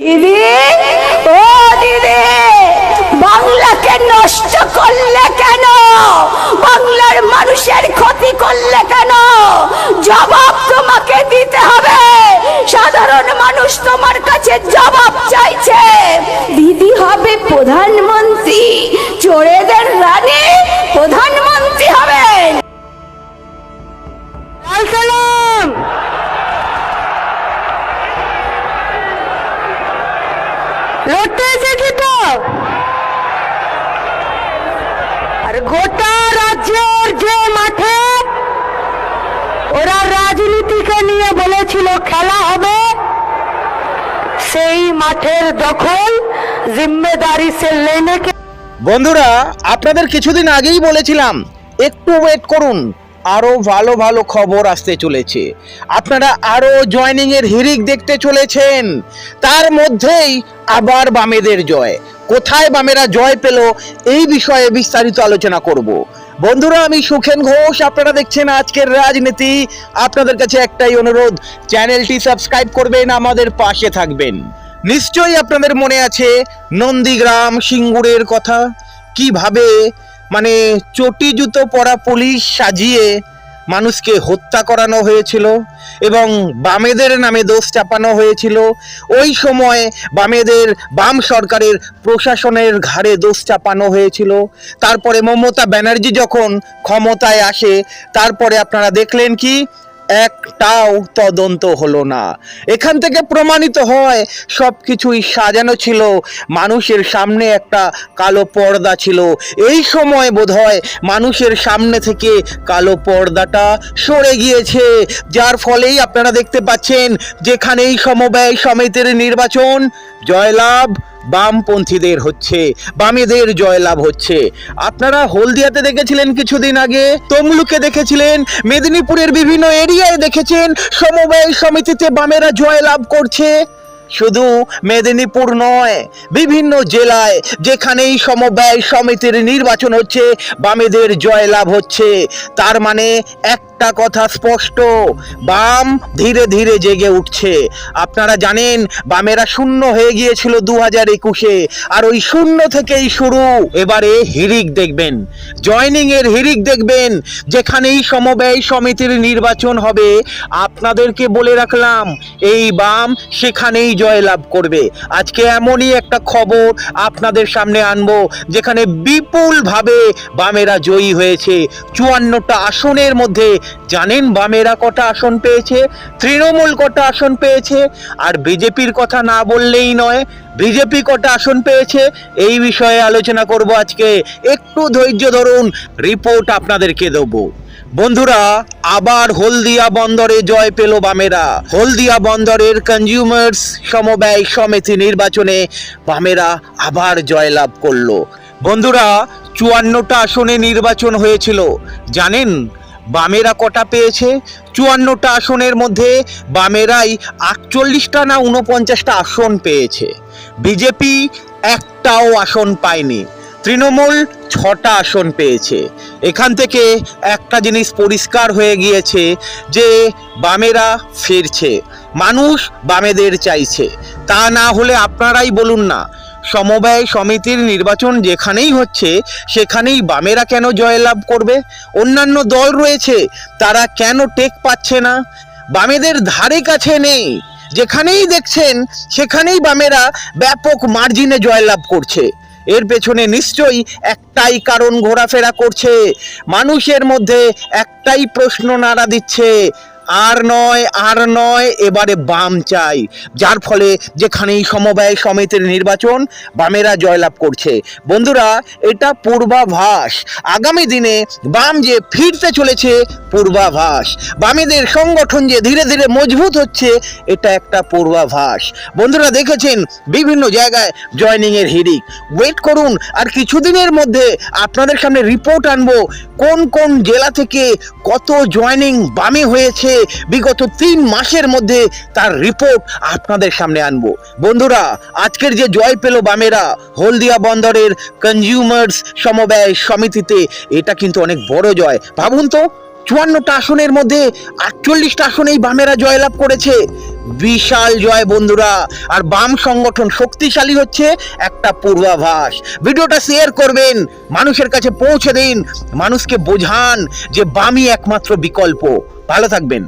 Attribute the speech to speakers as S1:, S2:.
S1: দিদি ও দিদি, বাংলাকে নষ্ট করলে কেন? বাংলার মানুষের ক্ষতি করলে কেন? জবাব তোমাকে দিতে হবে। সাধারণ মানুষ তোমার কাছে জবাব চাইছে। দিদি হবে প্রধানমন্ত্রী চোরেদের লড়তে এসেছি তো? আর গোটা রাজ্যের যে মাঠে ওরা রাজনীতিকে নিয়ে বলেছিল খেলা হবে, সেই মাঠের দখল জিম্মেদারি সে লেনেকে
S2: বন্ধুরা, আপনাদের কিছুদিন আগেই বলেছিলাম, একটু ওয়েট করুন। আরও ভালো ভালো খবর আসতে চলেছে। আপনারা আরও জয়নিং এর হিরিক দেখতে চলেছেন। তার মধ্যেই আবার বামেদের জয়। কোথায় বামেরা জয় পেল এই বিষয়ে বিস্তারিত আলোচনা করব। বন্ধুরা, আমি সুখেন ঘোষ, আপনারা দেখছেন আজকের রাজনীতি। আপনাদের কাছে একটাই অনুরোধ, চ্যানেলটি সাবস্ক্রাইব করবেন, আমাদের পাশে থাকবেন। নিশ্চয়ই আপনাদের মনে আছে নন্দীগ্রাম সিঙ্গুরের কথা? কীভাবে মানে চটি জুতো পরা পুলিশ সাজিয়ে মানুষকে হত্যা করানো হয়েছিল এবং বামেদের নামে দোষ চাপানো হয়েছিল। ওই সময় বামেদের বাম সরকারের প্রশাসনের ঘাড়ে দোষ চাপানো হয়েছিল। তারপরে মমতা ব্যানার্জি যখন ক্ষমতায় আসে, তারপরে আপনারা দেখলেন কি একটাও তদন্ত হলো না। এখান থেকে প্রমাণিত হয় সব কিছুই সাজানো ছিল। মানুষের সামনে একটা কালো পর্দা ছিল। এই সময় বোধহয় মানুষের সামনে থেকে কালো পর্দাটা সরে গিয়েছে। যার ফলেই আপনারা দেখতে পাচ্ছেন, যেখানেই সমবায় সমিতির নির্বাচন, জয়লাভ বামপন্থীদের হচ্ছে, বামেদের জয়লাভ হচ্ছে। আপনারা হলদিয়াতে দেখেছিলেন কিছুদিন আগে, তমলুকে দেখেছিলেন, মেদিনীপুরের বিভিন্ন এরিয়ায় দেখেছেন, সমবায় সমিতিতে বামেরা জয়লাভ করছে। শুধু মেদিনীপুর নয়, বিভিন্ন জেলায় যেখানেই সমবায় সমিতির নির্বাচন হচ্ছে, বামেদের জয়লাভ হচ্ছে। তার মানে একটা কথা স্পষ্ট, বাম ধীরে ধীরে জেগে উঠছে। আপনারা জানেন, বামেরা শূন্য হয়ে গিয়েছিল দু হাজার একুশে, আর ওই শূন্য থেকেই শুরু। এবারে হিরিক দেখবেন জয়নিং এর হিরিক দেখবেন, যেখানেই সমবায় সমিতির নির্বাচন হবে। আপনাদেরকে বলে রাখলাম, এই বাম সেখানেই জয়লাভ করবে। আজকে এমনই একটা খবর আপনাদের সামনে আনব, যেখানে বিপুলভাবে বামেরা জয়ী হয়েছে। চুয়ান্নটা আসনের মধ্যে জানেন বামেরা কটা আসন পেয়েছে? তৃণমূল কটা আসন পেয়েছে? আর বিজেপির কথা না বললেই নয়, বিজেপি কটা আসন পেয়েছে? এই বিষয়ে আলোচনা করব আজকে। একটু ধৈর্য ধরুন, রিপোর্ট আপনাদেরকে দেবো। বন্ধুরা, আবার হলদিয়া বন্দরে জয় পেল বামেরা। হলদিয়া বন্দরের কনজিউমার্স সমবায় সমিতি নির্বাচনে বামেরা আবার জয়লাভ করল। বন্ধুরা, চুয়ান্নটা আসনে নির্বাচন হয়েছিল। জানেন, বামেরা কটা পেয়েছে? চুয়ান্নটা আসনের মধ্যে বামেরাই আটচল্লিশটা না উনপঞ্চাশটা আসন পেয়েছে। বিজেপি একটাও আসন পায়নি। তৃণমূল ছটা আসন পেয়েছে। এখান থেকে একটা জিনিস পরিষ্কার হয়ে গিয়েছে যে, বামেরা ফিরছে। মানুষ বামেদের চাইছে। তা না হলে আপনারাই বলুন না, সমবায় সমিতির নির্বাচন যেখানেই হচ্ছে, সেখানেই বামেরা কেন জয়লাভ করবে? অন্যান্য দল রয়েছে, তারা কেন টেক পাচ্ছে না? বামেদের ধারে কাছে নেই। যেখানেই দেখছেন, সেখানেই বামেরা ব্যাপক মার্জিনে জয়লাভ করছে। এর পেছনে নিশ্চয়ই একটাই কারণ ঘোরাফেরা করছে। মানুষের মধ্যে একটাই প্রশ্ন নাড়া দিচ্ছে আর নয় আর নয়, এবারে বাম চাই। যার ফলে যেখানেই সমবায় সমিতির নির্বাচন, বামেরা জয়লাভ করছে। বন্ধুরা, এটা পূর্বাভাস। আগামী দিনে বাম যে ফিরতে চলেছে, পূর্বাভাস। বামেদের সংগঠন যে ধীরে ধীরে মজবুত হচ্ছে, এটা একটা পূর্বাভাস। বন্ধুরা, দেখেছেন, বিভিন্ন জায়গায় জয়নিং এর হিরিক ওয়েট করুন, আর কিছুদিনের মধ্যে আপনাদের সামনে রিপোর্ট আনব। কোন কোন জেলা থেকে কত জয়নিং বামে হয়েছে বিগত তিন মাসের মধ্যে তার রিপোর্ট আপনাদের সামনে আনব। বন্ধুরা, আজকের যে জয় পেল বামেরা, হলদিয়া বন্দরের কনজিউমার্স সমবায় সমিতিতে, এটা কিন্তু অনেক বড় জয়। ভাবুন তো চুয়ান্নটা আসনের মধ্যে আটচল্লিশটা আসনেই বামেরা জয়লাভ করেছে। বিশাল জয় বন্ধুরা, আর বাম সংগঠন শক্তিশালী হচ্ছে একটা পূর্বাভাস। ভিডিওটা শেয়ার করবেন, মানুষের কাছে পৌঁছে দিন, মানুষকে বোঝান যে বামই একমাত্র বিকল্প। ভালো থাকবেন।